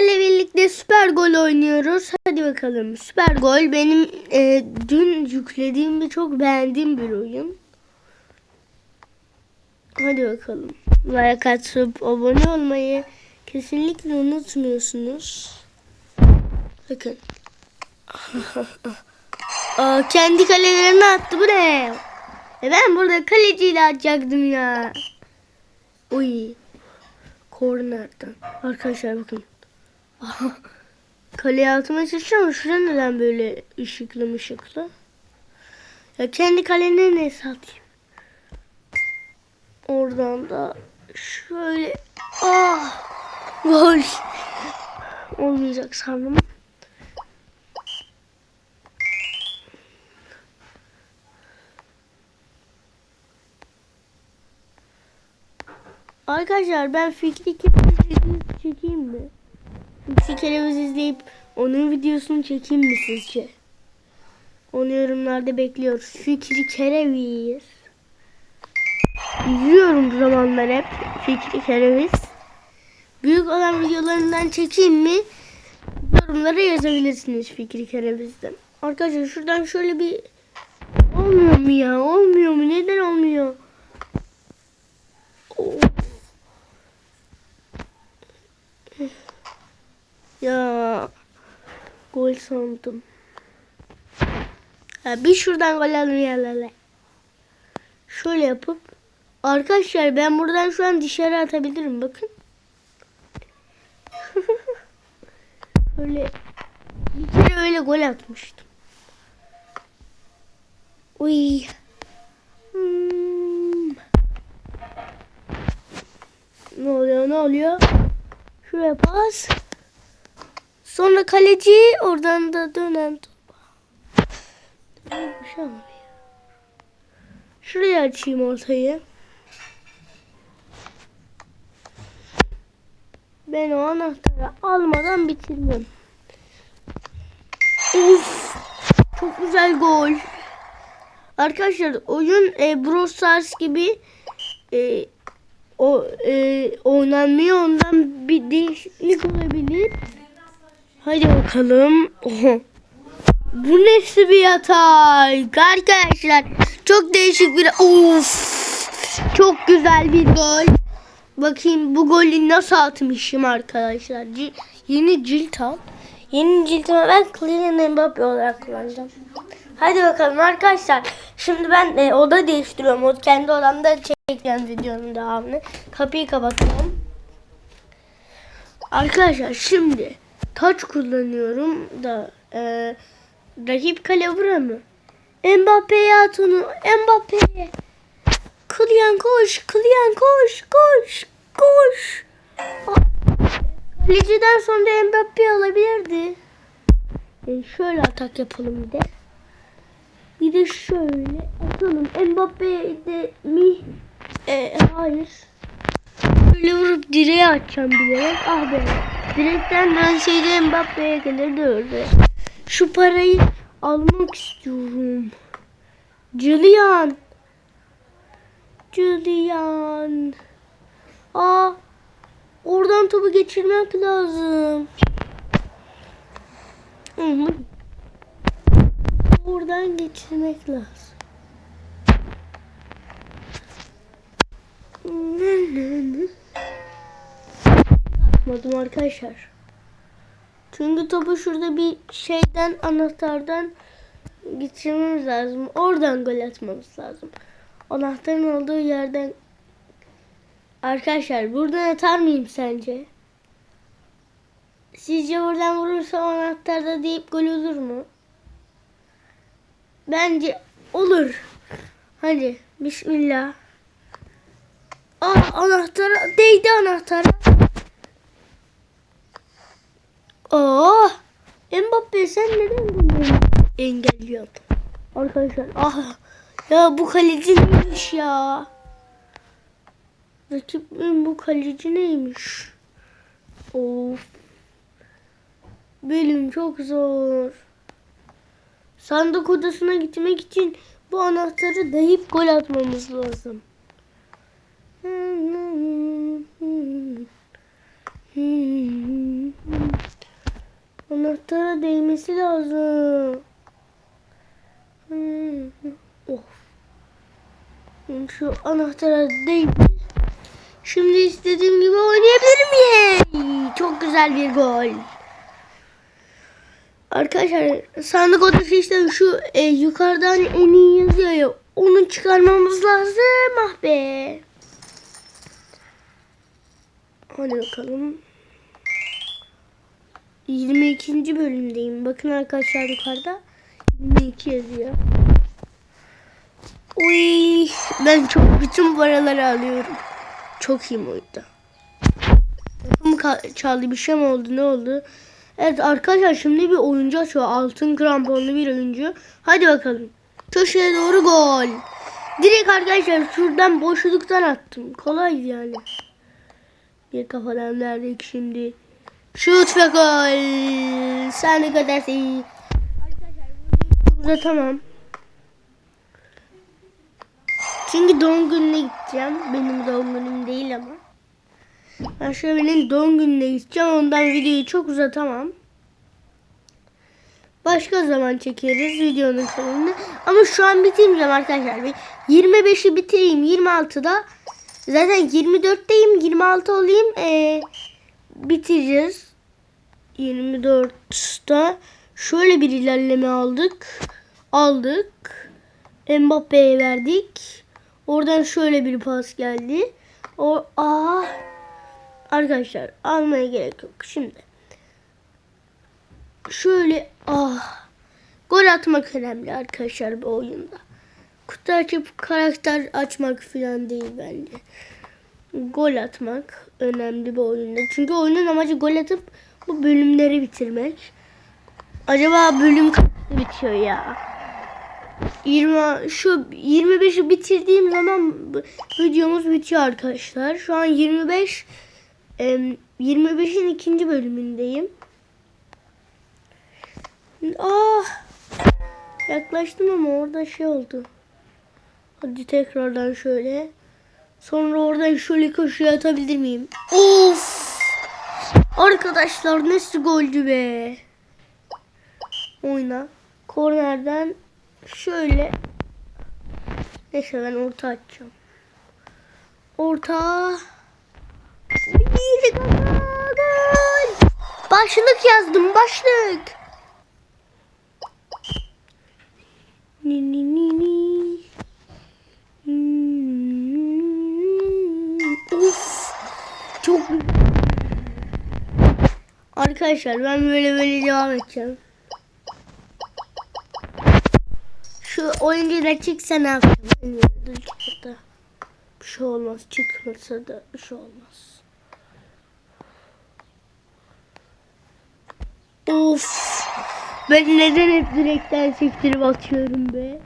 Sizlerle birlikte süper gol oynuyoruz. Hadi bakalım. Süper gol benim e, dün yüklediğim ve çok beğendiğim bir oyun. Hadi bakalım. Like atıp abone olmayı kesinlikle unutmuyorsunuz. Bakın. Aa, kendi kalelerine attı bu ne? E ben burada kaleciyle atacaktım ya. Uy. Kornerden. Arkadaşlar bakın. Kaleye atmaya çalışıyorum ama şurada neden böyle ışıklı ışıklı? Ya kendi kalene ne satayım? Oradan da şöyle ah gol olmayacak sandım. Arkadaşlar ben Fikri çekeyim mi? Fikri Kereviz izleyip onun videosunu çekeyim mi sizce? Onu yorumlarda bekliyoruz. Fikri Kereviz. İzliyorum bu zamanlar hep Fikri Kereviz. Büyük olan videolarından çekeyim mi? Yorumlara yazabilirsiniz Fikri Kereviz'den. Arkadaşlar şuradan şöyle bir olmuyor mu ya? Olmuyor mu? Neden olmuyor? Ya gol sandım. Ya bir şuradan gol almayalım. Şöyle yapıp arkadaşlar ben buradan şu an dışarı atabilirim bakın. Öyle bir kere öyle gol atmıştım. Uy. Hmm. Ne oluyor ne oluyor? Şuraya pas. Sonra kaleci oradan da dönen topa. Şuraya açayım ortayı. Ben o anahtarı almadan bitirmem. Uf! Çok güzel gol. Arkadaşlar oyun e, Brawl Stars gibi e, o e, oynanmıyor ondan bir değişiklik olabilir. Hadi bakalım. Bu nasıl bir yatay? Arkadaşlar çok değişik bir of. Çok güzel bir gol. Bakayım bu golü nasıl atmışım arkadaşlar. C- yeni cilt al. Yeni ciltimi ben Kylian Mbappe olarak kullanacağım. Hadi bakalım arkadaşlar. Şimdi ben e, oda değiştiriyorum. O kendi odamda çekeceğim videonun devamını. Kapıyı kapatıyorum. Arkadaşlar şimdi taç kullanıyorum da e, rakip kale bura mı? Mbappe'ye at onu. Mbappe'ye. Kylian koş. Kylian koş. Koş. Koş. Kaleciden sonra Mbappe alabilirdi. E, şöyle atak yapalım bir de. Bir de şöyle atalım. Mbappe de mi? E, hayır. Böyle vurup direğe atacağım bilerek. Ah be. Direkten dönseydi Mbappe'ye gelirdi öyle. Şu parayı almak istiyorum. Julian. Julian. Aa, oradan topu geçirmek lazım. Hı, Oradan geçirmek lazım. Atmadım arkadaşlar. Çünkü topu şurada bir şeyden anahtardan geçirmemiz lazım. Oradan gol atmamız lazım. Anahtarın olduğu yerden Arkadaşlar buradan atar mıyım sence? Sizce buradan vurursa anahtarda deyip gol olur mu? Bence olur. Hadi bismillah. Aa anahtara değdi anahtara. Aa Mbappe sen neden bunu engelliyorsun? Arkadaşlar ah ya bu kaleci neymiş ya? Rakibimin bu kaleci neymiş? Of. Benim çok zor. Sandık odasına gitmek için bu anahtarı dayayıp gol atmamız lazım. Anahtara değmesi lazım. Hmm, Of. Şu anahtara değdi. Şimdi istediğim gibi oynayabilirim ye. Çok güzel bir gol. Arkadaşlar sandık odası işte şu e, yukarıdan en iyi yazıyor ya. Onu çıkarmamız lazım. Ah be. Hadi bakalım. 22. bölümdeyim. Bakın arkadaşlar yukarıda 22 yazıyor. Uy, ben çok bütün paraları alıyorum. Çok iyiyim oyunda. Kapım ka- çaldı bir şey mi oldu ne oldu? Evet arkadaşlar şimdi bir oyuncu açıyor. Altın kramponlu bir oyuncu. Hadi bakalım. Köşeye doğru gol. Direkt arkadaşlar şuradan boşluktan attım. Kolay yani. Bir kafadan verdik şimdi. Şut ve gol. Sen ne kadar iyi. Arkadaşlar uzatamam. Çünkü doğum gününe gideceğim. Benim doğum günüm değil ama. Şöyle benim doğum gününe gideceğim. Ondan videoyu çok uzatamam. Başka zaman çekeriz videonun kanalını. Ama şu an bitirmeyeceğim arkadaşlar. Bir 25'i bitireyim. 26'da zaten 24'teyim. 26 olayım. Ee, bitireceğiz. 24'te şöyle bir ilerleme aldık. Aldık. Mbappe'ye verdik. Oradan şöyle bir pas geldi. O aa arkadaşlar almaya gerek yok. Şimdi şöyle ah gol atmak önemli arkadaşlar bu oyunda. Kutu açıp karakter açmak falan değil bence. Gol atmak önemli bu oyunda. Çünkü oyunun amacı gol atıp bu bölümleri bitirmek. Acaba bölüm bitiyor ya? 20 şu 25'i bitirdiğim zaman videomuz bitiyor arkadaşlar. Şu an 25 em, 25'in ikinci bölümündeyim. Ah! Yaklaştım ama orada şey oldu. Hadi tekrardan şöyle. Sonra oradan şöyle köşeye atabilir miyim? Of! Arkadaşlar nasıl goldü be? Oyna. Kornerden şöyle. Neyse ben orta açacağım. Orta. Bir gol. Başlık yazdım başlık. Arkadaşlar ben böyle böyle devam edeceğim. Şu oyuncu da çıksa ne yapacağım? Bilmiyorum. Bir şey olmaz. Çıkmasa da bir şey olmaz. Of. Ben neden hep direkten sektirip atıyorum be?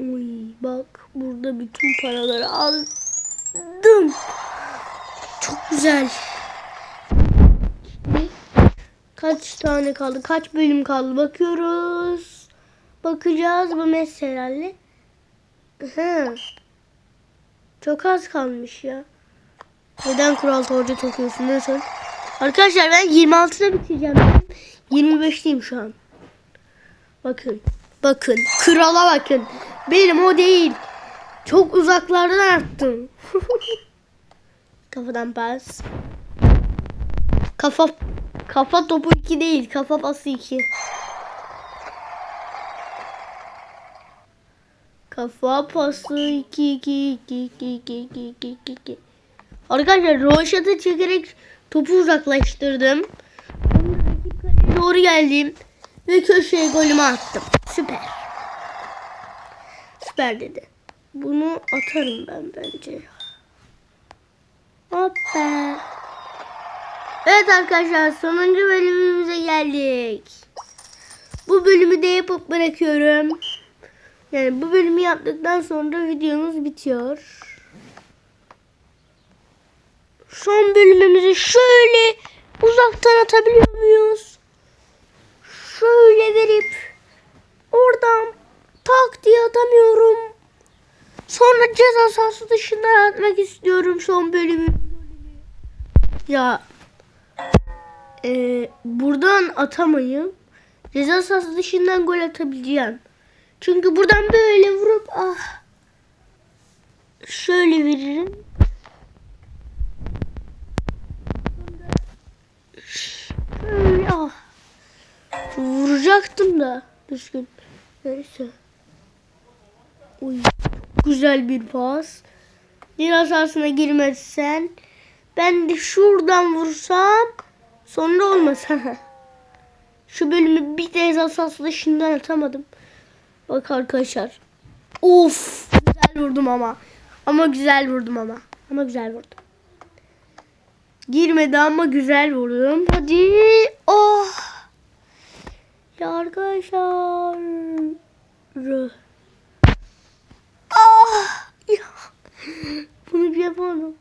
Uy bak burada bütün paraları aldım. Çok güzel. Kaç tane kaldı? Kaç bölüm kaldı? Bakıyoruz. Bakacağız bu meselelerle. Hı. Çok az kalmış ya. Neden kural torcu takıyorsun? Nasıl? Arkadaşlar ben 26'da bitireceğim. 25'teyim şu an. Bakın. Bakın. Krala bakın. Benim o değil. Çok uzaklardan attım. Kafadan pas. Kafa kafa topu 2 değil. Kafa pası 2. Kafa pası 2 2 2 2 2 2 2 2 2. Arkadaşlar roşata çekerek topu uzaklaştırdım. Doğru geldim ve köşeye golümü attım. Süper. Süper dedi. Bunu atarım ben bence. Hoppa. Evet arkadaşlar sonuncu bölümümüze geldik. Bu bölümü de yapıp bırakıyorum. Yani bu bölümü yaptıktan sonra videomuz bitiyor. Son bölümümüzü şöyle uzaktan atabiliyor muyuz? Şöyle verip oradan tak diye atamıyorum. Sonra ceza sahası dışından atmak istiyorum son bölümü. Ya e, buradan atamayım. Ceza sahası dışından gol atabileceğim. Çünkü buradan böyle vurup ah şöyle veririm. Şöyle ah. Vuracaktım da düzgün. Neyse. Uy, güzel bir pas. Ceza sahasına girmezsen ben de şuradan vursam sonra olmasa. Şu bölümü bir ceza sahası dışından atamadım. Bak arkadaşlar. Of güzel vurdum ama. Ama güzel vurdum ama. Ama güzel vurdum. Girmedi ama güzel vurdum. Hadi. Oh. Ya arkadaşlar. Ah. Ya. Bunu bir yapamadım.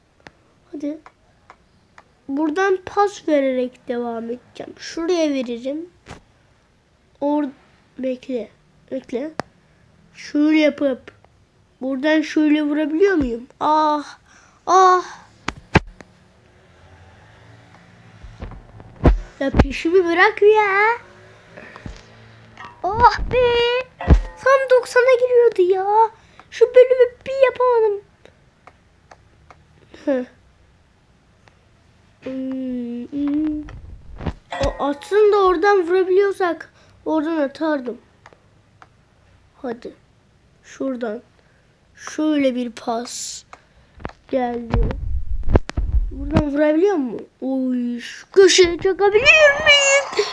Hadi. Buradan pas vererek devam edeceğim. Şuraya veririm. Or bekle. Bekle. Şöyle yapıp buradan şöyle vurabiliyor muyum? Ah. Ah. Ya peşimi bırak ya. Ah be. Tam 90'a giriyordu ya. Şu bölümü bir yapamadım. Hmm, hmm. O aslında oradan vurabiliyorsak oradan atardım. Hadi. Şuradan. Şöyle bir pas. Geldi. Buradan vurabiliyor mu? Oy, şu köşeye çakabilir miyim?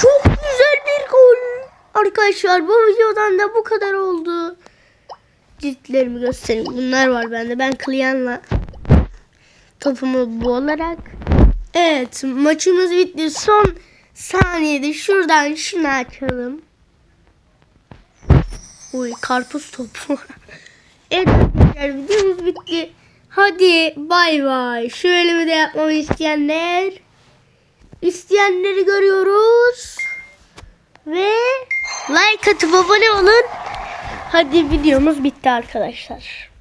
Çok güzel bir gol. Arkadaşlar bu videodan da bu kadar oldu. Ciltlerimi göstereyim. Bunlar var bende. Ben Kliyan'la topumu bu olarak. Evet maçımız bitti. Son saniyede şuradan şunu açalım. Uy karpuz topu. evet arkadaşlar videomuz bitti. Hadi bay bay. Şu bölümü de yapmamı isteyenler. isteyenleri görüyoruz. Ve like atıp abone olun. Hadi videomuz bitti arkadaşlar.